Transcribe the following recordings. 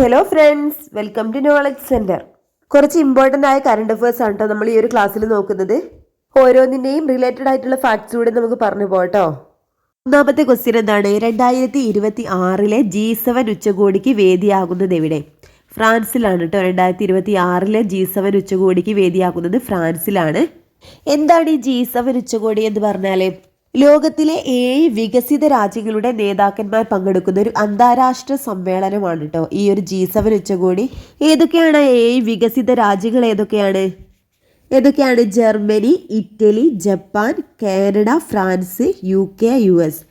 Hello friends welcome to knowledge centre കുറച്ച് important ആയ current affairs ആണ് കേട്ടോ നമ്മൾ ഈ ഒരു ക്ലാസ്സിൽ നോക്കുന്നത്. ഓരോന്നിന്റെയും റിലേറ്റഡ് ആയിട്ടുള്ള ഫാക്ട്സ് കൂടെ നമുക്ക് പറഞ്ഞു പോട്ടോ ഒന്നാമത്തെ ക്വസ്റ്റ്യൻ എന്താണ്? രണ്ടായിരത്തി ഇരുപത്തി ആറിലെ ജി സെവൻ ഉച്ചകോടിക്ക് വേദിയാകുന്നത് എവിടെ? ഫ്രാൻസിലാണ് കേട്ടോ രണ്ടായിരത്തി ഇരുപത്തി ആറിലെ ജി സെവൻ ഉച്ചകോടിക്ക് വേദിയാകുന്നത് ഫ്രാൻസിലാണ്. എന്താണ് ഈ ജി സെവൻ ഉച്ചകോടി എന്ന് പറഞ്ഞാൽ ലോകത്തിലെ ഏഴ് വികസിത രാജ്യങ്ങളുടെ നേതാക്കന്മാർ പങ്കെടുക്കുന്ന ഒരു അന്താരാഷ്ട്ര സമ്മേളനമാണ് കേട്ടോ ഈ ഒരു ജി സെവൻ ഉച്ചകോടി. ഏതൊക്കെയാണ് ഏഴ് വികസിത രാജ്യങ്ങൾ ഏതൊക്കെയാണ്? ഏതൊക്കെയാണ് Germany Italy Japan Canada France U K U S.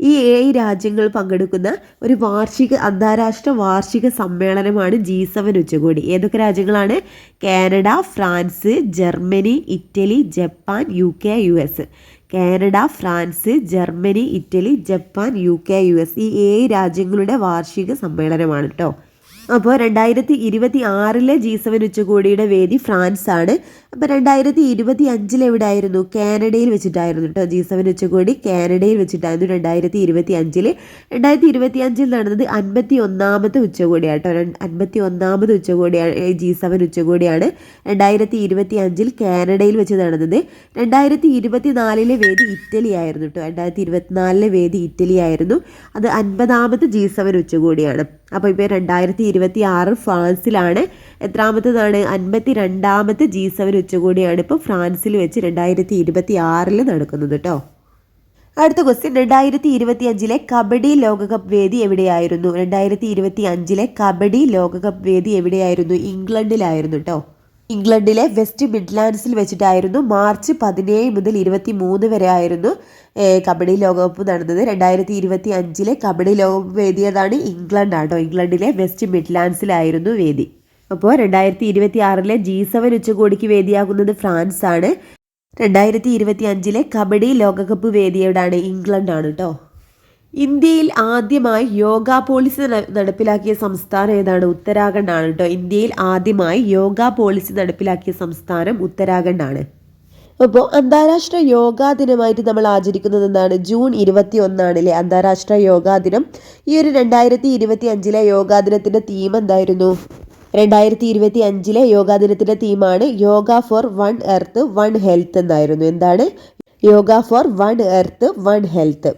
ഈ ഏഴ് രാജ്യങ്ങൾ പങ്കെടുക്കുന്ന ഒരു വാർഷിക അന്താരാഷ്ട്ര വാർഷിക സമ്മേളനമാണ് ജി സെവൻ ഉച്ചകോടി. ഏതൊക്കെ രാജ്യങ്ങളാണ്? Canada France Germany Italy Japan U K U S. Canada France Germany Italy Japan U K U S. ഈ ഏഴ് രാജ്യങ്ങളുടെ വാർഷിക സമ്മേളനമാണ് കേട്ടോ അപ്പോൾ രണ്ടായിരത്തി ഇരുപത്തി ആറിലെ ജി സെവൻ ഉച്ചകോടിയുടെ വേദി ഫ്രാൻസ് ആണ് അപ്പോൾ രണ്ടായിരത്തി ഇരുപത്തി അഞ്ചിൽ എവിടെയായിരുന്നു? കാനഡയിൽ വെച്ചിട്ടായിരുന്നു കേട്ടോ ജി സെവൻ ഉച്ചകോടി. കാനഡയിൽ വെച്ചിട്ടായിരുന്നു രണ്ടായിരത്തി ഇരുപത്തി അഞ്ചിൽ രണ്ടായിരത്തി ഇരുപത്തി അഞ്ചിൽ നടന്നത് അൻപത്തി ഒന്നാമത്തെ ഉച്ചകോടിയാണ് കേട്ടോ. അൻപത്തി ഒന്നാമത് ഉച്ചകോടിയാണ് ജി സെവൻ ഉച്ചകോടിയാണ് രണ്ടായിരത്തി ഇരുപത്തി അഞ്ചിൽ കാനഡയിൽ വെച്ച് നടന്നത്. രണ്ടായിരത്തി ഇരുപത്തി നാലിലെ വേദി ഇറ്റലി ആയിരുന്നു കേട്ടോ. രണ്ടായിരത്തി ഇരുപത്തിനാലിലെ വേദി ഇറ്റലി ആയിരുന്നു. അത് അൻപതാമത് ജി സെവൻ ഉച്ചകോടിയാണ്. അപ്പോൾ ഇപ്പോൾ രണ്ടായിരത്തി ഇരുപത്തി ആറ് ഫ്രാൻസിലാണ്. എത്രാമത്തതാണ്? അൻപത്തി രണ്ടാമത്തെ ജി സെവൻ ഉച്ചകോടിയാണ് ഇപ്പോൾ ഫ്രാൻസിൽ വെച്ച് രണ്ടായിരത്തി ഇരുപത്തി ആറിൽ നടക്കുന്നത് കേട്ടോ. അടുത്ത ക്വസ്റ്റ്യൻ രണ്ടായിരത്തി ഇരുപത്തി അഞ്ചിലെ കബഡി ലോകകപ്പ് വേദി എവിടെയായിരുന്നു? രണ്ടായിരത്തി ഇരുപത്തി അഞ്ചിലെ കബഡി ലോകകപ്പ് വേദി എവിടെയായിരുന്നു? ഇംഗ്ലണ്ടിലായിരുന്നു കേട്ടോ. ഇംഗ്ലണ്ടിലെ വെസ്റ്റ് മിഡ്ലാൻഡ്സിൽ വെച്ചിട്ടായിരുന്നു മാർച്ച് പതിനേഴ് മുതൽ ഇരുപത്തി മൂന്ന് വരെ ആയിരുന്നു കബഡി ലോകകപ്പ് നടന്നത്. രണ്ടായിരത്തി ഇരുപത്തി അഞ്ചിലെ കബഡി ലോകകപ്പ് വേദിയതാണ് ഇംഗ്ലണ്ട് ആട്ടോ. ഇംഗ്ലണ്ടിലെ വെസ്റ്റ് മിഡ്ലാൻഡ്സിലായിരുന്നു വേദി. അപ്പോൾ രണ്ടായിരത്തി ഇരുപത്തി ആറിലെ ജി സെവൻ ഉച്ചകോടിക്ക് വേദിയാകുന്നത് ഫ്രാൻസ് ആണ് രണ്ടായിരത്തി ഇരുപത്തി അഞ്ചിലെ കബഡി ലോകകപ്പ് വേദിയോടാണ് ഇംഗ്ലണ്ടാണ് കേട്ടോ ഇന്ത്യയിൽ ആദ്യമായി യോഗ പോളിസി നടപ്പിലാക്കിയ സംസ്ഥാനം ഏതാണ്? ഉത്തരാഖണ്ഡ് ആണ് കേട്ടോ ഇന്ത്യയിൽ ആദ്യമായി യോഗ പോളിസി നടപ്പിലാക്കിയ സംസ്ഥാനം ഉത്തരാഖണ്ഡ് ആണ് അപ്പോൾ അന്താരാഷ്ട്ര യോഗാ ദിനമായിട്ട് നമ്മൾ ആചരിക്കുന്നത് എന്താണ്? ജൂൺ ഇരുപത്തി ഒന്നാണ് അല്ലേ അന്താരാഷ്ട്ര യോഗാ ദിനം. ഈ ഒരു രണ്ടായിരത്തി ഇരുപത്തി അഞ്ചിലെ യോഗാ ദിനത്തിന്റെ തീം എന്തായിരുന്നു? രണ്ടായിരത്തി ഇരുപത്തി അഞ്ചിലെ യോഗാ ദിനത്തിന്റെ തീമാണ് yoga for one earth one health എന്നായിരുന്നു. എന്താണ്? Yoga for one earth one health.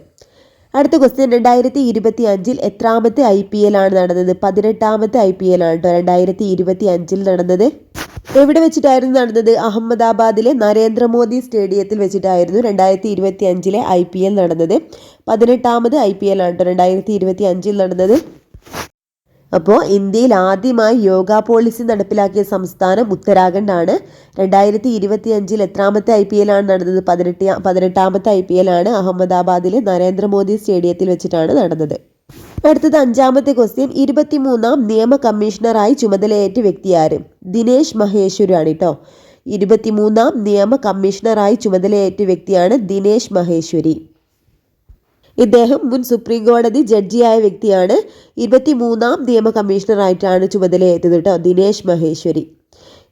അടുത്ത ക്വസ്റ്റ്യൻ രണ്ടായിരത്തി ഇരുപത്തി അഞ്ചിൽ എത്രാമത്തെ ഐ പി എൽ ആണ് നടന്നത്? പതിനെട്ടാമത്തെ ഐ പി എൽ ആണ് കേട്ടോ രണ്ടായിരത്തി ഇരുപത്തി അഞ്ചിൽ നടന്നത്. എവിടെ വെച്ചിട്ടായിരുന്നു നടന്നത്? അഹമ്മദാബാദിലെ നരേന്ദ്രമോദി സ്റ്റേഡിയത്തിൽ വെച്ചിട്ടായിരുന്നു രണ്ടായിരത്തി ഇരുപത്തി അഞ്ചിലെ ഐ പി എൽ നടന്നത്. പതിനെട്ടാമത് ഐ പി എൽ ആണ് കേട്ടോ രണ്ടായിരത്തി ഇരുപത്തി അഞ്ചിൽ നടന്നത്. അപ്പോൾ ഇന്ത്യയിൽ ആദ്യമായി യോഗ പോളിസി നടപ്പിലാക്കിയ സംസ്ഥാനം ഉത്തരാഖണ്ഡ് ആണ് രണ്ടായിരത്തി ഇരുപത്തി അഞ്ചിൽ എത്രാമത്തെ ഐ പി എൽ ആണ് നടന്നത്? പതിനെട്ട് പതിനെട്ടാമത്തെ ഐ പി എൽ ആണ് അഹമ്മദാബാദിലെ നരേന്ദ്രമോദി സ്റ്റേഡിയത്തിൽ വെച്ചിട്ടാണ് നടന്നത്. അടുത്തത് അഞ്ചാമത്തെ ക്വസ്റ്റ്യൻ. ഇരുപത്തിമൂന്നാം നിയമ കമ്മീഷണറായി ചുമതലയേറ്റ വ്യക്തി ആര്? ദിനേശ് മഹേശ്വരാണ് കേട്ടോ ഇരുപത്തിമൂന്നാം നിയമ കമ്മീഷണറായി ചുമതലയേറ്റ വ്യക്തിയാണ് ദിനേശ് മഹേശ്വരി. ഇദ്ദേഹം മുൻ സുപ്രീം കോടതി ജഡ്ജിയായ വ്യക്തിയാണ്. ഇരുപത്തി മൂന്നാം നിയമ കമ്മീഷണറായിട്ടാണ് ചുമതലയേറ്റത് കേട്ടോ ദിനേശ് മഹേശ്വരി.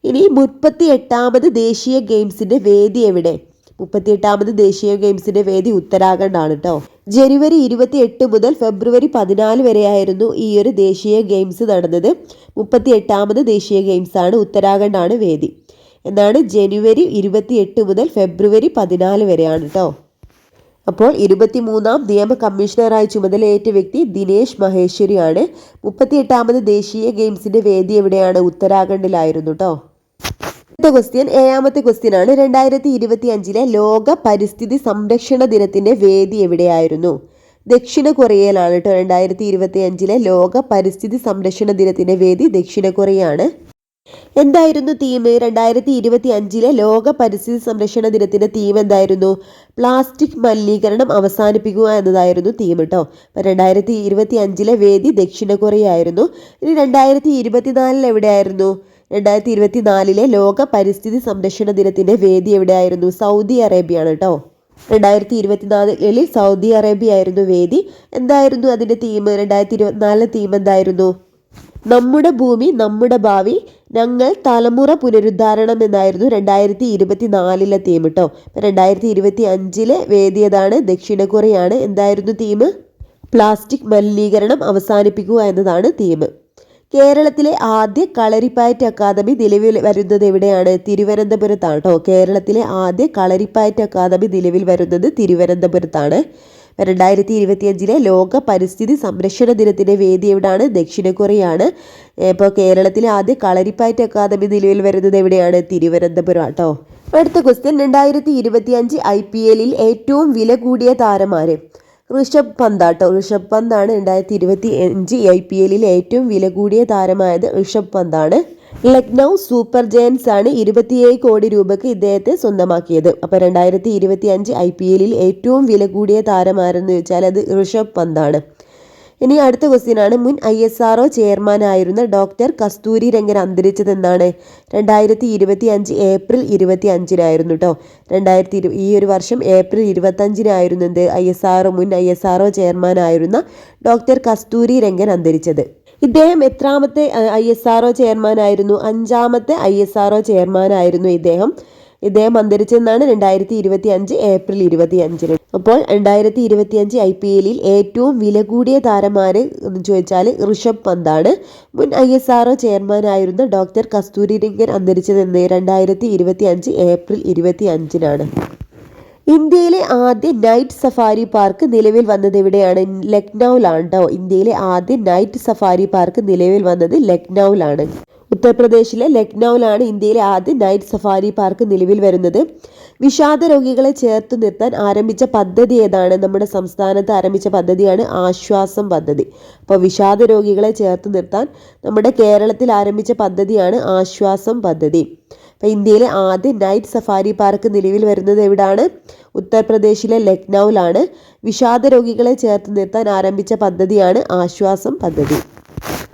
ഇനി മുപ്പത്തി എട്ടാമത് ദേശീയ ഗെയിംസിന്റെ വേദി എവിടെ? മുപ്പത്തി എട്ടാമത് ദേശീയ ഗെയിംസിന്റെ വേദി ഉത്തരാഖണ്ഡാണ് കേട്ടോ. ജനുവരി ഇരുപത്തി എട്ട് മുതൽ ഫെബ്രുവരി പതിനാല് വരെയായിരുന്നു ഈ ഒരു ദേശീയ ഗെയിംസ് നടന്നത്. മുപ്പത്തി എട്ടാമത് ദേശീയ ഗെയിംസ് ആണ് ഉത്തരാഖണ്ഡാണ് വേദി. എന്നാണ് ജനുവരി ഇരുപത്തി എട്ട് മുതൽ ഫെബ്രുവരി പതിനാല് വരെയാണ് കേട്ടോ. അപ്പോൾ ഇരുപത്തിമൂന്നാം നിയമ കമ്മീഷണറായി ചുമതലയേറ്റ വ്യക്തി ദിനേശ് മഹേശ്വരിയാണ്. മുപ്പത്തിയെട്ടാമത് ദേശീയ ഗെയിംസിന്റെ വേദി എവിടെയാണ്? ഉത്തരാഖണ്ഡിലായിരുന്നു കേട്ടോ അടുത്ത ക്വസ്റ്റ്യൻ ഏഴാമത്തെ ക്വസ്റ്റ്യൻ ആണ്. രണ്ടായിരത്തി ഇരുപത്തി അഞ്ചിലെ ലോക പരിസ്ഥിതി സംരക്ഷണ ദിനത്തിന്റെ വേദി എവിടെയായിരുന്നു? ദക്ഷിണ കൊറിയയിലാണ് കേട്ടോ രണ്ടായിരത്തി ഇരുപത്തി അഞ്ചിലെ ലോക പരിസ്ഥിതി സംരക്ഷണ ദിനത്തിന്റെ വേദി ദക്ഷിണ കൊറിയയാണ്. എന്തായിരുന്നു തീം രണ്ടായിരത്തി ഇരുപത്തി അഞ്ചിലെ ലോക പരിസ്ഥിതി സംരക്ഷണ ദിനത്തിന്റെ തീം എന്തായിരുന്നു? പ്ലാസ്റ്റിക് മലിനീകരണം അവസാനിപ്പിക്കുക എന്നതായിരുന്നു തീം കേട്ടോ രണ്ടായിരത്തി ഇരുപത്തി അഞ്ചിലെ വേദി ദക്ഷിണ കൊറിയ ആയിരുന്നു ഇനി രണ്ടായിരത്തി ഇരുപത്തിനാലിൽ എവിടെയായിരുന്നു? രണ്ടായിരത്തി ഇരുപത്തി നാലിലെ ലോക പരിസ്ഥിതി സംരക്ഷണ ദിനത്തിന്റെ വേദി എവിടെയായിരുന്നു? സൗദി അറേബ്യയാണ് കേട്ടോ രണ്ടായിരത്തി ഇരുപത്തിനാലിൽ സൗദി അറേബ്യ ആയിരുന്നു വേദി. എന്തായിരുന്നു അതിന്റെ തീം രണ്ടായിരത്തി ഇരുപത്തിനാലിലെ തീം എന്തായിരുന്നു? നമ്മുടെ ഭൂമി നമ്മുടെ ഭാവി ഞങ്ങൾ തലമുറ പുനരുദ്ധാരണം എന്നായിരുന്നു രണ്ടായിരത്തി ഇരുപത്തി നാലിലെ തീം കേട്ടോ രണ്ടായിരത്തി ഇരുപത്തി അഞ്ചിലെ വേദിയതാണ് ദക്ഷിണ കൊറിയയാണ് എന്തായിരുന്നു തീം പ്ലാസ്റ്റിക് മലിനീകരണം അവസാനിപ്പിക്കുക എന്നതാണ് തീം കേരളത്തിലെ ആദ്യ കളരിപ്പയറ്റ് അക്കാദമി നിലവിൽ വരുന്നത് എവിടെയാണ്? തിരുവനന്തപുരത്താണ് കേട്ടോ കേരളത്തിലെ ആദ്യ കളരിപ്പയറ്റ് അക്കാദമി നിലവിൽ വരുന്നത് തിരുവനന്തപുരത്താണ്. രണ്ടായിരത്തി ഇരുപത്തിയഞ്ചിലെ ലോക പരിസ്ഥിതി സംരക്ഷണ ദിനത്തിന്റെ വേദി എവിടെയാണ് ദക്ഷിണ കൊറിയയാണ് ഇപ്പോൾ കേരളത്തിലെ ആദ്യ കളരിപ്പയറ്റ് അക്കാദമി നിലവിൽ വരുന്നത് എവിടെയാണ്? തിരുവനന്തപുരം കേട്ടോ അടുത്ത ക്വസ്റ്റ്യൻ രണ്ടായിരത്തി ഇരുപത്തിയഞ്ച് ഐ പി എല്ലിൽ ഏറ്റവും വില കൂടിയ താരമാര് ഋഷഭ് പന്ത് ആട്ടോ. ഋഷഭ് പന്താണ് രണ്ടായിരത്തി ഇരുപത്തി അഞ്ച് ഐ പി എല്ലിൽ ഏറ്റവും വില കൂടിയ താരമായത് ഋഷഭ് പന്താണ്. ലക്നൗ സൂപ്പർ ജയൻസ് ആണ് ഇരുപത്തിയേഴ് കോടി രൂപയ്ക്ക് ഇദ്ദേഹത്തെ സ്വന്തമാക്കിയത്. അപ്പോൾ രണ്ടായിരത്തി ഇരുപത്തി അഞ്ച് ഐ പി എല്ലിൽ ഏറ്റവും വില കൂടിയ താരമാരെന്ന് വെച്ചാൽ അത് ഋഷഭ് പന്താണ്. ഇനി അടുത്ത ക്വസ്റ്റ്യൻ ആണ്. മുൻ ഐ എസ് ആർ ഒ ചെയർമാനായിരുന്ന ഡോക്ടർ കസ്തൂരി രംഗൻ അന്തരിച്ചതെന്നാണ്. രണ്ടായിരത്തി ഇരുപത്തി അഞ്ച് ഏപ്രിൽ ഇരുപത്തി അഞ്ചിനായിരുന്നു കേട്ടോ രണ്ടായിരത്തി ഇരു ഈ ഒരു വർഷം ഏപ്രിൽ ഇരുപത്തഞ്ചിനായിരുന്നു എന്ത് ഐ എസ് ആർ ഒ മുൻ ഐ എസ് ആർ ഒ ചെയർമാനായിരുന്ന ഡോക്ടർ കസ്തൂരി രംഗൻ അന്തരിച്ചത്. ഇദ്ദേഹം എത്രാമത്തെ ഐ എസ് ആർ ഒ ചെയർമാനായിരുന്നു. അഞ്ചാമത്തെ ഐ എസ് ആർ ഒ ചെയർമാനായിരുന്നു ഇദ്ദേഹം. ഇദ്ദേഹം അന്തരിച്ചെന്നാണ് രണ്ടായിരത്തി ഇരുപത്തി അഞ്ച് ഏപ്രിൽ ഇരുപത്തി അഞ്ചിന് അപ്പോൾ രണ്ടായിരത്തി ഇരുപത്തി അഞ്ച് ഐ പി എല്ലിൽ ഏറ്റവും വില കൂടിയ താരമാര് എന്ന് ചോദിച്ചാൽ ഋഷഭ് പന്താണ്. മുൻ ഐ എസ് ആർ ഒ ചെയർമാനായിരുന്ന ഡോക്ടർ കസ്തൂരി രംഗൻ അന്തരിച്ചതെന്ന് രണ്ടായിരത്തി ഇരുപത്തി അഞ്ച് ഏപ്രിൽ ഇരുപത്തി അഞ്ചിനാണ് ഇന്ത്യയിലെ ആദ്യ നൈറ്റ് സഫാരി പാർക്ക് നിലവിൽ വന്നത് എവിടെയാണ്? ലക്നൌവിലാണ് കേട്ടോ ഇന്ത്യയിലെ ആദ്യ നൈറ്റ് സഫാരി പാർക്ക് നിലവിൽ വന്നത് ലക്നൌവിലാണ് ഉത്തർപ്രദേശിലെ ലക്നൌവിലാണ് ഇന്ത്യയിലെ ആദ്യ നൈറ്റ് സഫാരി പാർക്ക് നിലവിൽ വരുന്നത്. വിഷാദ രോഗികളെ ചേർത്ത് നിർത്താൻ ആരംഭിച്ച പദ്ധതി ഏതാണ്? നമ്മുടെ സംസ്ഥാനത്ത് ആരംഭിച്ച പദ്ധതിയാണ് ആശ്വാസം പദ്ധതി. അപ്പോൾ വിഷാദ രോഗികളെ ചേർത്ത് നിർത്താൻ നമ്മുടെ കേരളത്തിൽ ആരംഭിച്ച പദ്ധതിയാണ് ആശ്വാസം പദ്ധതി. അപ്പോൾ ഇന്ത്യയിലെ ആദ്യ നൈറ്റ് സഫാരി പാർക്ക് നിലവിൽ വരുന്നത് എവിടാണ്? ഉത്തർപ്രദേശിലെ ലക്നൌവിലാണ് വിഷാദ രോഗികളെ ചേർത്ത് നിർത്താൻ ആരംഭിച്ച പദ്ധതിയാണ് ആശ്വാസം പദ്ധതി.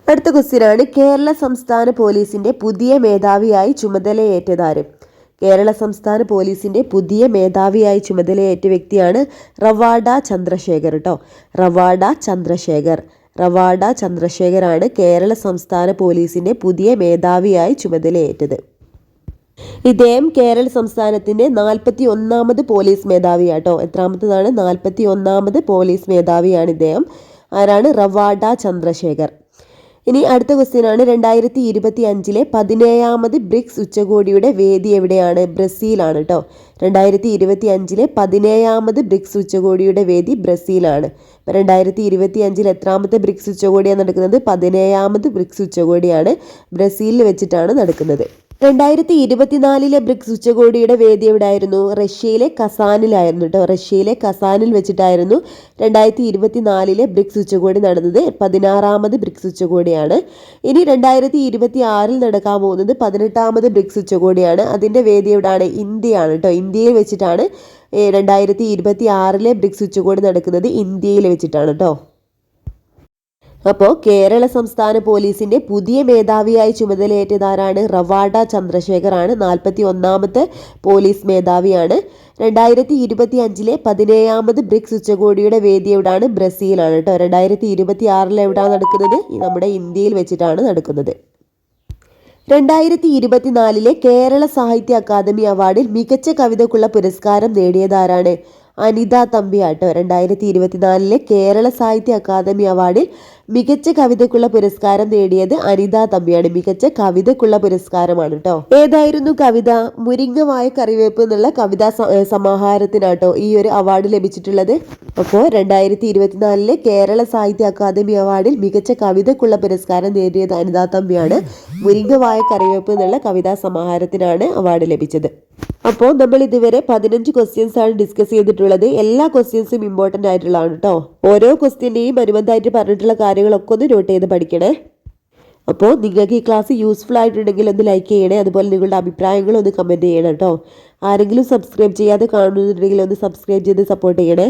അടുത്ത ക്വസ്റ്റ്യനാണ് കേരള സംസ്ഥാന പോലീസിന്റെ പുതിയ മേധാവിയായി ചുമതലയേറ്റതാര്? കേരള സംസ്ഥാന പോലീസിന്റെ പുതിയ മേധാവിയായി ചുമതലയേറ്റ വ്യക്തിയാണ് റവാഡ ചന്ദ്രശേഖർ കേട്ടോ റവാഡ ചന്ദ്രശേഖർ. റവാഡ ചന്ദ്രശേഖറാണ് കേരള സംസ്ഥാന പോലീസിന്റെ പുതിയ മേധാവിയായി ചുമതലയേറ്റത്. ഇദ്ദേഹം കേരള സംസ്ഥാനത്തിന്റെ നാൽപ്പത്തി ഒന്നാമത് പോലീസ് മേധാവിയാട്ടോ. എത്രാമത്തതാണ്? നാൽപ്പത്തി ഒന്നാമത് പോലീസ് മേധാവിയാണ് ഇദ്ദേഹം. ആരാണ്? റവാഡ ചന്ദ്രശേഖർ. ഇനി അടുത്ത ക്വസ്റ്റ്യൻ ആണ്. രണ്ടായിരത്തി ഇരുപത്തി അഞ്ചിലെ പതിനേഴാമത് ബ്രിക്സ് ഉച്ചകോടിയുടെ വേദി എവിടെയാണ്? ബ്രസീലാണ് കേട്ടോ രണ്ടായിരത്തി ഇരുപത്തി അഞ്ചിലെ പതിനേഴാമത് ബ്രിക്സ് ഉച്ചകോടിയുടെ വേദി ബ്രസീലാണ്. രണ്ടായിരത്തി ഇരുപത്തി അഞ്ചിൽ എത്രാമത്തെ ബ്രിക്സ് ഉച്ചകോടിയാണ് നടക്കുന്നത്? പതിനേഴാമത് ബ്രിക്സ് ഉച്ചകോടിയാണ് ബ്രസീലിൽ വെച്ചിട്ടാണ് നടക്കുന്നത്. രണ്ടായിരത്തി ഇരുപത്തിനാലിലെ ബ്രിക്സ് ഉച്ചകോടിയുടെ വേദി എവിടെയായിരുന്നു? റഷ്യയിലെ കസാനിലായിരുന്നു കേട്ടോ റഷ്യയിലെ കസാനിൽ വെച്ചിട്ടായിരുന്നു രണ്ടായിരത്തി ഇരുപത്തിനാലിലെ ബ്രിക്സ് ഉച്ചകോടി നടന്നത്. പതിനാറാമത് ബ്രിക്സ് ഉച്ചകോടിയാണ്. ഇനി രണ്ടായിരത്തി ഇരുപത്തി ആറിൽ നടക്കാൻ പോകുന്നത് പതിനെട്ടാമത് ബ്രിക്സ് ഉച്ചകോടിയാണ്. അതിന്റെ വേദി എവിടെയാണ് ഇന്ത്യയാണ് കേട്ടോ ഇന്ത്യയിൽ വെച്ചിട്ടാണ് രണ്ടായിരത്തി ഇരുപത്തി ആറിലെ ബ്രിക്സ് ഉച്ചകോടി നടക്കുന്നത് ഇന്ത്യയിൽ വെച്ചിട്ടാണ് കേട്ടോ അപ്പോൾ കേരള സംസ്ഥാന പോലീസിന്റെ പുതിയ മേധാവിയായി ചുമതലയേറ്റതാരാണ് റവാഡ ചന്ദ്രശേഖറാണ്. നാൽപ്പത്തി ഒന്നാമത്തെ പോലീസ് മേധാവിയാണ്. രണ്ടായിരത്തി ഇരുപത്തി അഞ്ചിലെ പതിനേഴാമത് ബ്രിക്സ് ഉച്ചകോടിയുടെ വേദി എവിടാണ് ബ്രസീലാണ് കേട്ടോ. രണ്ടായിരത്തി ഇരുപത്തി ആറിൽ എവിടെയാണ് നടക്കുന്നത് നമ്മുടെ ഇന്ത്യയിൽ വെച്ചിട്ടാണ് നടക്കുന്നത്. രണ്ടായിരത്തി ഇരുപത്തിനാലിലെ കേരള സാഹിത്യ അക്കാദമി അവാർഡിൽ മികച്ച കവിതക്കുള്ള പുരസ്കാരം നേടിയതാരാണ്? അനിത തമ്പിയാട്ടോ. രണ്ടായിരത്തി ഇരുപത്തിനാലിലെ കേരള സാഹിത്യ അക്കാദമി അവാർഡിൽ മികച്ച കവിതയ്ക്കുള്ള പുരസ്കാരം നേടിയത് അനിത തമ്പിയാണ്. മികച്ച കവിതയ്ക്കുള്ള പുരസ്കാരമാണ് കേട്ടോ ഏതായിരുന്നു കവിത? മുരിങ്ങമായ കറിവേപ്പ് എന്നുള്ള കവിതാ സമാഹാരത്തിനാട്ടോ ഈ ഒരു അവാർഡ് ലഭിച്ചിട്ടുള്ളത്. അപ്പോൾ രണ്ടായിരത്തി ഇരുപത്തിനാലിലെ കേരള സാഹിത്യ അക്കാദമി അവാർഡിൽ മികച്ച കവിതയ്ക്കുള്ള പുരസ്കാരം നേടിയത് അനിത തമ്പിയാണ്. മുരിങ്ങമായ കറിവേപ്പ് എന്നുള്ള കവിതാ സമാഹാരത്തിനാണ് അവാർഡ് ലഭിച്ചത്. അപ്പോൾ നമ്മൾ ഇതുവരെ പതിനഞ്ച് ക്വസ്റ്റ്യൻസ് ആണ് ഡിസ്കസ് ചെയ്തിട്ടുള്ളത്. എല്ലാ ക്വസ്റ്റ്യൻസും ഇമ്പോർട്ടന്റ് ആയിട്ടുള്ളതാണ് കേട്ടോ ഓരോ ക്വസ്റ്റ്യന്റെയും അനുബന്ധമായിട്ട് പറഞ്ഞിട്ടുള്ള കാര്യങ്ങളൊക്കെ ഒന്ന് നോട്ട് ചെയ്ത് പഠിക്കണേ. അപ്പോൾ നിങ്ങൾക്ക് ഈ ക്ലാസ് യൂസ്ഫുൾ ആയിട്ടുണ്ടെങ്കിൽ ഒന്ന് ലൈക്ക് ചെയ്യണേ. അതുപോലെ നിങ്ങളുടെ അഭിപ്രായങ്ങൾ ഒന്ന് കമന്റ് ചെയ്യണം കേട്ടോ ആരെങ്കിലും സബ്സ്ക്രൈബ് ചെയ്യാതെ കാണുന്നുണ്ടെങ്കിൽ ഒന്ന് സബ്സ്ക്രൈബ് ചെയ്ത് സപ്പോർട്ട് ചെയ്യണേ.